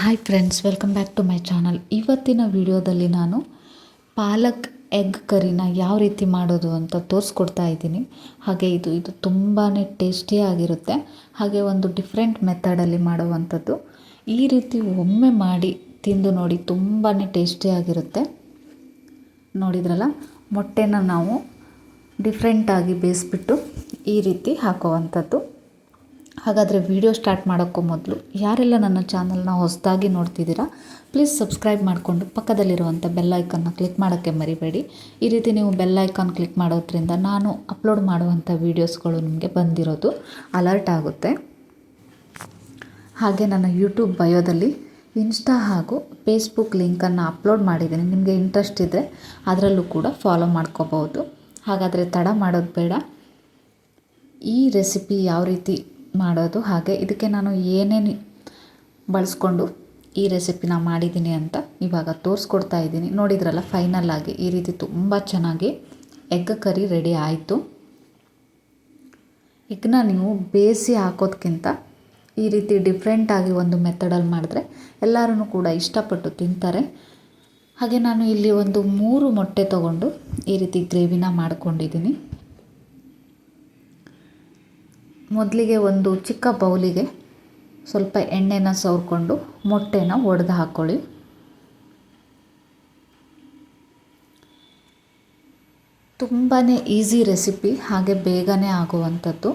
Hi friends welcome back to my channel ಇವತ್ತಿನ ವಿಡಿಯೋದಲ್ಲಿ ನಾನು ಪಾಲಕ್ ಎಗ್ ಕರಿನ ಯಾವ ರೀತಿ ಮಾಡೋದು ಅಂತ ತೋರಿಸ್ಕೊಡ್ತಾ ಇದ್ದೀನಿ. ಹಾಗೆ ಇದು ಇದು ತುಂಬಾ ಟೇಸ್ಟಿಯಾಗಿರುತ್ತೆ ಹಾಗೆ ಒಂದು ಡಿಫ್ರೆಂಟ್ ಮೆಥಡಲ್ಲಿ ಮಾಡುವಂಥದ್ದು. ಈ ರೀತಿ ಒಮ್ಮೆ ಮಾಡಿ ತಿಂದು ನೋಡಿ ತುಂಬಾ ಟೇಸ್ಟಿಯಾಗಿರುತ್ತೆ ನೋಡಿದ್ರಲ್ಲ, ಮೊಟ್ಟೆನ ನಾವು ಡಿಫ್ರೆಂಟಾಗಿ ಬೇಯಿಸ್ಬಿಟ್ಟು ಈ ರೀತಿ ಹಾಕುವಂಥದ್ದು. ಹಾಗಾದರೆ ವಿಡಿಯೋ ಸ್ಟಾರ್ಟ್ ಮಾಡೋಕ್ಕೂ ಮೊದಲು ಯಾರೆಲ್ಲ ನನ್ನ ಚಾನಲ್ನ ಹೊಸದಾಗಿ ನೋಡ್ತಿದ್ದೀರಾ ಪ್ಲೀಸ್ ಸಬ್ಸ್ಕ್ರೈಬ್ ಮಾಡಿಕೊಂಡು ಪಕ್ಕದಲ್ಲಿರುವಂಥ ಬೆಲ್ ಐಕನ್ನ ಕ್ಲಿಕ್ ಮಾಡೋಕ್ಕೆ ಮರಿಬೇಡಿ. ಈ ರೀತಿ ನೀವು ಬೆಲ್ ಐಕಾನ್ ಕ್ಲಿಕ್ ಮಾಡೋದ್ರಿಂದ ನಾನು ಅಪ್ಲೋಡ್ ಮಾಡುವಂಥ ವೀಡಿಯೋಸ್ಗಳು ನಿಮಗೆ ಬಂದಿರೋದು ಅಲರ್ಟ್ ಆಗುತ್ತೆ. ಹಾಗೆ ನನ್ನ ಯೂಟ್ಯೂಬ್ ಬಯೋದಲ್ಲಿ ಇನ್ಸ್ಟಾ ಹಾಗೂ ಫೇಸ್ಬುಕ್ ಲಿಂಕನ್ನು ಅಪ್ಲೋಡ್ ಮಾಡಿದ್ದೀನಿ. ನಿಮಗೆ ಇಂಟ್ರೆಸ್ಟ್ ಇದ್ದರೆ ಅದರಲ್ಲೂ ಕೂಡ ಫಾಲೋ ಮಾಡ್ಕೋಬೋದು ಹಾಗಾದರೆ ತಡ ಮಾಡೋದು ಬೇಡ. ಈ ರೆಸಿಪಿ ಯಾವ ರೀತಿ ಮಾಡೋದು ಹಾಗೆ ಇದಕ್ಕೆ ನಾನು ಏನೇನು ಬಳಸ್ಕೊಂಡು ಈ ರೆಸಿಪಿನ ಮಾಡಿದ್ದೀನಿ ಅಂತ ಇವಾಗ ತೋರಿಸ್ಕೊಡ್ತಾ ಇದ್ದೀನಿ. ನೋಡಿದ್ರಲ್ಲ ಫೈನಲ್ ಆಗಿ ಈ ರೀತಿ ತುಂಬ ಚೆನ್ನಾಗಿ ಎಗ್ ಕರಿ ರೆಡಿ ಆಯಿತು. ಎಗ್ನ ನೀವು ಬೇಯಿಸಿ ಹಾಕೋದಕ್ಕಿಂತ ಈ ರೀತಿ ಡಿಫ್ರೆಂಟಾಗಿ ಒಂದು ಮೆಥಡಲ್ಲಿ ಮಾಡಿದ್ರೆ ಎಲ್ಲರೂ ಕೂಡ ಇಷ್ಟಪಟ್ಟು ತಿಂತಾರೆ. ಹಾಗೆ ನಾನು ಇಲ್ಲಿ ಒಂದು ಮೂರು ಮೊಟ್ಟೆ ತಗೊಂಡು ಈ ರೀತಿ ಗ್ರೇವಿನ ಮಾಡ್ಕೊಂಡಿದ್ದೀನಿ. ಮೊದಲಿಗೆ ಒಂದು ಚಿಕ್ಕ ಬೌಲಿಗೆ ಸ್ವಲ್ಪ ಎಣ್ಣೆನ ಸವರ್ಕೊಂಡು ಮೊಟ್ಟೆನ ಒಡೆದು ಹಾಕ್ಕೊಳ್ಳಿ ತುಂಬಾ ಈಸಿ ರೆಸಿಪಿ, ಹಾಗೆ ಬೇಗನೆ ಆಗುವಂಥದ್ದು.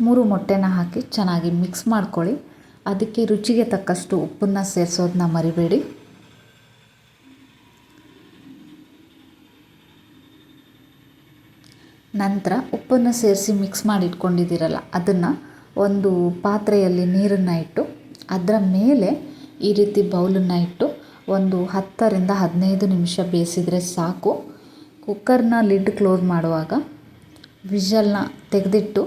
ಮೂರು ಮೊಟ್ಟೆನ ಹಾಕಿ ಚೆನ್ನಾಗಿ ಮಿಕ್ಸ್ ಮಾಡ್ಕೊಳ್ಳಿ. ಅದಕ್ಕೆ ರುಚಿಗೆ ತಕ್ಕಷ್ಟು ಉಪ್ಪನ್ನು ಸೇರಿಸೋದನ್ನ ಮರಿಬೇಡಿ. ನಂತರ ಉಪ್ಪನ್ನು ಸೇರಿಸಿ ಮಿಕ್ಸ್ ಮಾಡಿ ಇಟ್ಕೊಂಡಿದ್ದೀರಲ್ಲ ಅದನ್ನು ಒಂದು ಪಾತ್ರೆಯಲ್ಲಿ ನೀರನ್ನು ಇಟ್ಟು, ಅದರ ಮೇಲೆ ಈ ರೀತಿ ಬೌಲನ್ನು ಇಟ್ಟು ಒಂದು ಹತ್ತರಿಂದ ಹದಿನೈದು ನಿಮಿಷ ಬೇಯಿಸಿದರೆ ಸಾಕು. ಕುಕ್ಕರ್ನ ಲಿಡ್ ಕ್ಲೋಸ್ ಮಾಡುವಾಗ ವಿಷಲ್ನ ತೆಗೆದಿಟ್ಟು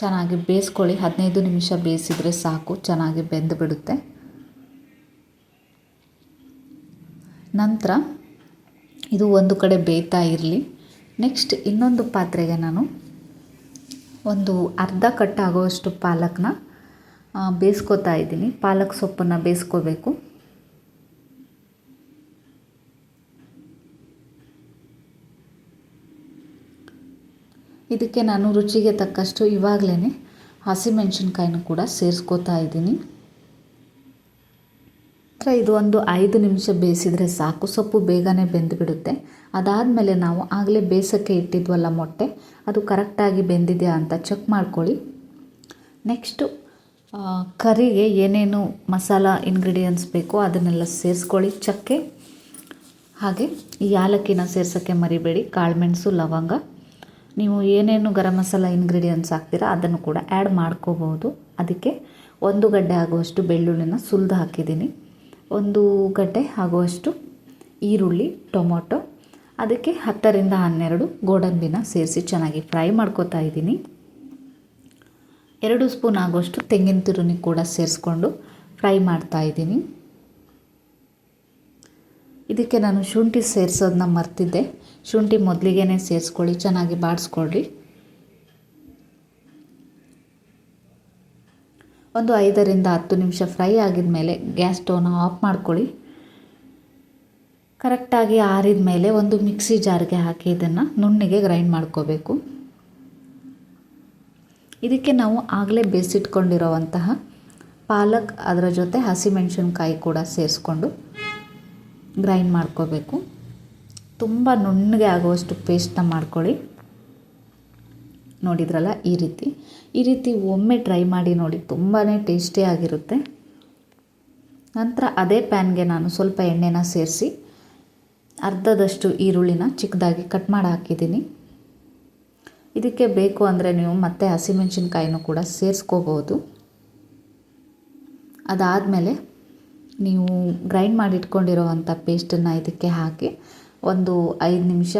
ಚೆನ್ನಾಗಿ ಬೇಯಿಸ್ಕೊಳ್ಳಿ. ಹದಿನೈದು ನಿಮಿಷ ಬೇಯಿಸಿದರೆ ಸಾಕು, ಚೆನ್ನಾಗಿ ಬೆಂದು ಬಿಡುತ್ತೆ. ನಂತರ ಇದು ಒಂದು ಕಡೆ ಬೇಯ್ತಾ ಇರಲಿ. ನೆಕ್ಸ್ಟ್ ಇನ್ನೊಂದು ಪಾತ್ರೆಗೆ ನಾನು ಒಂದು ಅರ್ಧ ಕಟ್ಟಾಗುವಷ್ಟು ಪಾಲಕ್ನ ಬೇಯಿಸ್ಕೋತಾ ಇದ್ದೀನಿ. ಪಾಲಕ್ ಸೊಪ್ಪನ್ನು ಬೇಯಿಸ್ಕೋಬೇಕು. ಇದಕ್ಕೆ ನಾನು ರುಚಿಗೆ ತಕ್ಕಷ್ಟು ಇವಾಗಲೇ ಹಸಿಮೆಣಸಿನ್ಕಾಯಿನೂ ಕೂಡ ಸೇರಿಸ್ಕೋತಾ ಇದ್ದೀನಿ. ಇದು ಒಂದು ಐದು ನಿಮಿಷ ಬೇಯಿಸಿದರೆ ಸಾಕು. ಸೊಪ್ಪು ಬೇಗನೆ ಬೆಂದುಬಿಡುತ್ತೆ. ಅದಾದಮೇಲೆ ನಾವು ಆಗಲೇ ಬೇಯಿಸೋಕ್ಕೆ ಇಟ್ಟಿದ್ವಲ್ಲ ಮೊಟ್ಟೆ. ಅದು ಕರೆಕ್ಟಾಗಿ ಬೆಂದಿದೆಯಾ ಅಂತ ಚೆಕ್ ಮಾಡ್ಕೊಳ್ಳಿ. ನೆಕ್ಸ್ಟು ಕರಿಗೆ ಏನೇನು ಮಸಾಲ ಇಂಗ್ರೀಡಿಯೆಂಟ್ಸ್ ಬೇಕೋ ಅದನ್ನೆಲ್ಲ ಸೇರಿಸ್ಕೊಳ್ಳಿ ಚಕ್ಕೆ. ಹಾಗೆ ಈ ಯಾಲಕ್ಕಿನ ಸೇರ್ಸೋಕ್ಕೆ ಮರಿಬೇಡಿ ಕಾಳುಮೆಣಸು ಲವಂಗ. ನೀವು ಏನೇನು ಗರಂ ಮಸಾಲ ಇಂಗ್ರೀಡಿಯೆಂಟ್ಸ್ ಹಾಕ್ತೀರಾ ಅದನ್ನು ಕೂಡ ಆ್ಯಡ್ ಮಾಡ್ಕೋಬೋದು ಅದಕ್ಕೆ ಒಂದು ಗಡ್ಡೆ ಆಗುವಷ್ಟು ಬೆಳ್ಳುಳ್ಳಿನ ಸುಲಿದು ಹಾಕಿದ್ದೀನಿ. ಒಂದು ಗಡ್ಡೆ ಆಗುವಷ್ಟು ಈರುಳ್ಳಿ, ಟೊಮೊಟೊ, ಅದಕ್ಕೆ ಹತ್ತರಿಂದ ಹನ್ನೆರಡು ಗೋಡಂಬಿನ ಸೇರಿಸಿ ಚೆನ್ನಾಗಿ ಫ್ರೈ ಮಾಡ್ಕೋತಾ ಇದ್ದೀನಿ. ಎರಡು ಸ್ಪೂನ್ ಆಗುವಷ್ಟು ತೆಂಗಿನ ತುರುನಿ ಕೂಡ ಸೇರಿಸ್ಕೊಂಡು ಫ್ರೈ ಮಾಡ್ತಾ ಇದ್ದೀನಿ. ಇದಕ್ಕೆ ನಾನು ಶುಂಠಿ ಸೇರಿಸೋದನ್ನ ಮರ್ತಿದ್ದೆ. ಶುಂಠಿ ಮೊದಲಿಗೆ ಸೇರಿಸ್ಕೊಳ್ಳಿ, ಚೆನ್ನಾಗಿ ಬಾಡಿಸ್ಕೊಳ್ಳಿ ಒಂದು ಐದರಿಂದ ಹತ್ತು ನಿಮಿಷ ಫ್ರೈ ಆಗಿದ ಮೇಲೆ ಗ್ಯಾಸ್ ಸ್ಟವ್ನ ಆಫ್ ಮಾಡ್ಕೊಳ್ಳಿ. ಕರೆಕ್ಟಾಗಿ ಆರಿದ ಮೇಲೆ ಒಂದು ಮಿಕ್ಸಿ ಜಾರ್ಗೆ ಹಾಕಿ ಇದನ್ನು ನುಣ್ಣಿಗೆ ಗ್ರೈಂಡ್ ಮಾಡ್ಕೋಬೇಕು. ಇದಕ್ಕೆ ನಾವು ಆಗಲೇ ಬೇಯಿಸಿಟ್ಕೊಂಡಿರೋವಂತಹ ಪಾಲಕ್ ಅದರ ಜೊತೆ ಹಸಿಮೆಣಸಿನ್ಕಾಯಿ ಕೂಡ ಸೇರಿಸ್ಕೊಂಡು ಗ್ರೈಂಡ್ ಮಾಡ್ಕೋಬೇಕು. ತುಂಬ ನುಣ್ಣಗೆ ಆಗುವಷ್ಟು ಪೇಸ್ಟನ್ನ ಮಾಡ್ಕೊಳ್ಳಿ. ನೋಡಿದ್ರಲ್ಲ, ಈ ರೀತಿ. ಈ ರೀತಿ ಒಮ್ಮೆ ಟ್ರೈ ಮಾಡಿ ನೋಡಿ ತುಂಬಾ ಟೇಸ್ಟಿಯಾಗಿರುತ್ತೆ ನಂತರ ಅದೇ ಪ್ಯಾನ್ಗೆ ನಾನು ಸ್ವಲ್ಪ ಎಣ್ಣೆನ ಸೇರಿಸಿ, ಅರ್ಧದಷ್ಟು ಈರುಳ್ಳಿನ ಚಿಕ್ಕದಾಗಿ ಕಟ್ ಮಾಡಿ ಹಾಕಿದ್ದೀನಿ. ಇದಕ್ಕೆ ಬೇಕು ಅಂದರೆ ನೀವು ಮತ್ತೆ ಹಸಿಮೆಣಸಿನ್ಕಾಯಿನೂ ಕೂಡ ಸೇರಿಸ್ಕೋಬೋದು ಅದಾದಮೇಲೆ ನೀವು ಗ್ರೈಂಡ್ ಮಾಡಿ ಇಟ್ಕೊಂಡಿರೋವಂಥ ಪೇಸ್ಟನ್ನು ಇದಕ್ಕೆ ಹಾಕಿ, ಒಂದು ಐದು ನಿಮಿಷ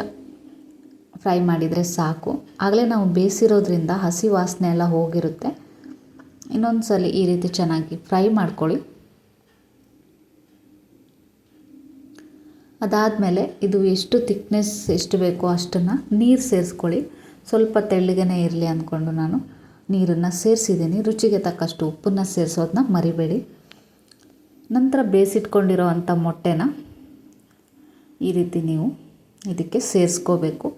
ಫ್ರೈ ಮಾಡಿದರೆ ಸಾಕು. ಆಗಲೇ ನಾವು ಬೇಯಿಸಿರೋದ್ರಿಂದ ಹಸಿ ವಾಸನೆ ಎಲ್ಲ ಹೋಗಿರುತ್ತೆ. ಇನ್ನೊಂದು ಸಲ ಈ ರೀತಿ ಚೆನ್ನಾಗಿ ಫ್ರೈ ಮಾಡ್ಕೊಳ್ಳಿ. ಅದಾದಮೇಲೆ ಇದು ಎಷ್ಟು ತಿಕ್ನೆಸ್ ಎಷ್ಟು ಬೇಕೋ ಅಷ್ಟನ್ನು ನೀರು ಸೇರಿಸ್ಕೊಳ್ಳಿ. ಸ್ವಲ್ಪ ತೆಳ್ಳಗೇ ಇರಲಿ ಅಂದ್ಕೊಂಡು ನಾನು ನೀರನ್ನು ಸೇರಿಸಿದ್ದೀನಿ. ರುಚಿಗೆ ತಕ್ಕಷ್ಟು ಉಪ್ಪನ್ನು ಸೇರಿಸೋದನ್ನ ಮರಿಬೇಡಿ. ನಂತರ ಬೇಯಿಸಿಟ್ಕೊಂಡಿರೋ ಅಂಥ ಮೊಟ್ಟೆನ ಈ ರೀತಿ ನೀವು ಇದಕ್ಕೆ ಸೇರಿಸ್ಕೋಬೇಕು.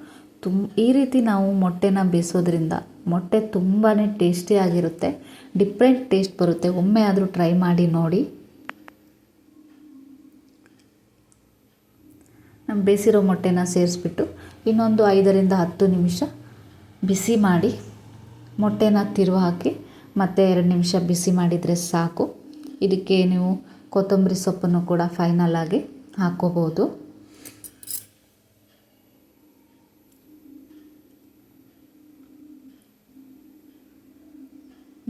ತುಮ್, ಈ ರೀತಿ ನಾವು ಮೊಟ್ಟೆನ ಬೇಯಿಸೋದ್ರಿಂದ ಮೊಟ್ಟೆ ತುಂಬಾ ಟೇಸ್ಟಿಯಾಗಿರುತ್ತೆ ಡಿಫ್ರೆಂಟ್ ಟೇಸ್ಟ್ ಬರುತ್ತೆ. ಒಮ್ಮೆ ಆದರೂ ಟ್ರೈ ಮಾಡಿ ನೋಡಿ. ನಮ್ಮ ಬೇಯಿಸಿರೋ ಮೊಟ್ಟೆನ ಸೇರಿಸ್ಬಿಟ್ಟು ಇನ್ನೊಂದು ಐದರಿಂದ ಹತ್ತು ನಿಮಿಷ ಬಿಸಿ ಮಾಡಿ ಮೊಟ್ಟೆನ ತಿರುವು ಹಾಕಿ ಮತ್ತೆ ಎರಡು ನಿಮಿಷ ಬಿಸಿ ಮಾಡಿದರೆ ಸಾಕು. ಇದಕ್ಕೆ ನೀವು ಕೊತ್ತಂಬರಿ ಸೊಪ್ಪನ್ನು ಕೂಡ ಫೈನಲ್ ಆಗಿ ಹಾಕ್ಕೋಬೋದು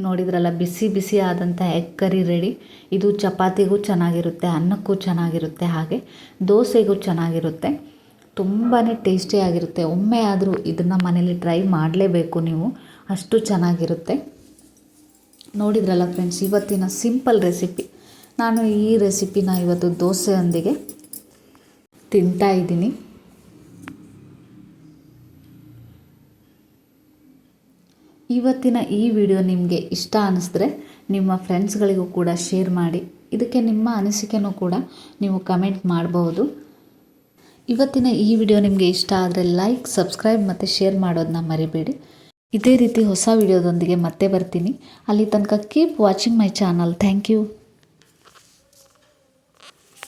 ನೋಡಿದ್ರಲ್ಲ, ಬಿಸಿ ಬಿಸಿ ಆದಂಥ ಎಗ್ ಕರಿ ರೆಡಿ ಇದು ಚಪಾತಿಗೂ ಚೆನ್ನಾಗಿರುತ್ತೆ, ಅನ್ನಕ್ಕೂ ಚೆನ್ನಾಗಿರುತ್ತೆ, ಹಾಗೆ ದೋಸೆಗೂ ಚೆನ್ನಾಗಿರುತ್ತೆ. ತುಂಬಾ ಟೇಸ್ಟಿಯಾಗಿರುತ್ತೆ ಒಮ್ಮೆ ಆದರೂ ಇದನ್ನು ಮನೇಲಿ ಟ್ರೈ ಮಾಡಲೇಬೇಕು ನೀವು. ಅಷ್ಟು ಚೆನ್ನಾಗಿರುತ್ತೆ. ನೋಡಿದ್ರಲ್ಲ ಫ್ರೆಂಡ್ಸ್ ಇವತ್ತಿನ ಸಿಂಪಲ್ ರೆಸಿಪಿ ನಾನು ಈ ರೆಸಿಪಿನ ಇವತ್ತು ದೋಸೆಯೊಂದಿಗೆ ತಿಂತಾ ಇದ್ದೀನಿ. ಇವತ್ತಿನ ಈ ವಿಡಿಯೋ ನಿಮಗೆ ಇಷ್ಟ ಅನ್ನಿಸಿದ್ರೆ ನಿಮ್ಮ ಫ್ರೆಂಡ್ಸ್ಗಳಿಗೂ ಕೂಡ ಶೇರ್ ಮಾಡಿ. ಇದಕ್ಕೆ ನಿಮ್ಮ ಅನಿಸಿಕೆನೂ ಕೂಡ ನೀವು ಕಮೆಂಟ್ ಮಾಡಬಹುದು ಇವತ್ತಿನ ಈ ವಿಡಿಯೋ ನಿಮಗೆ ಇಷ್ಟ ಆದರೆ ಲೈಕ್, ಸಬ್ಸ್ಕ್ರೈಬ್ ಮತ್ತು ಶೇರ್ ಮಾಡೋದನ್ನ ಮರಿಬೇಡಿ. ಇದೇ ರೀತಿ ಹೊಸ ವಿಡಿಯೋದೊಂದಿಗೆ ಮತ್ತೆ ಬರ್ತೀನಿ. ಅಲ್ಲಿ ತನಕ keep watching my channel thank you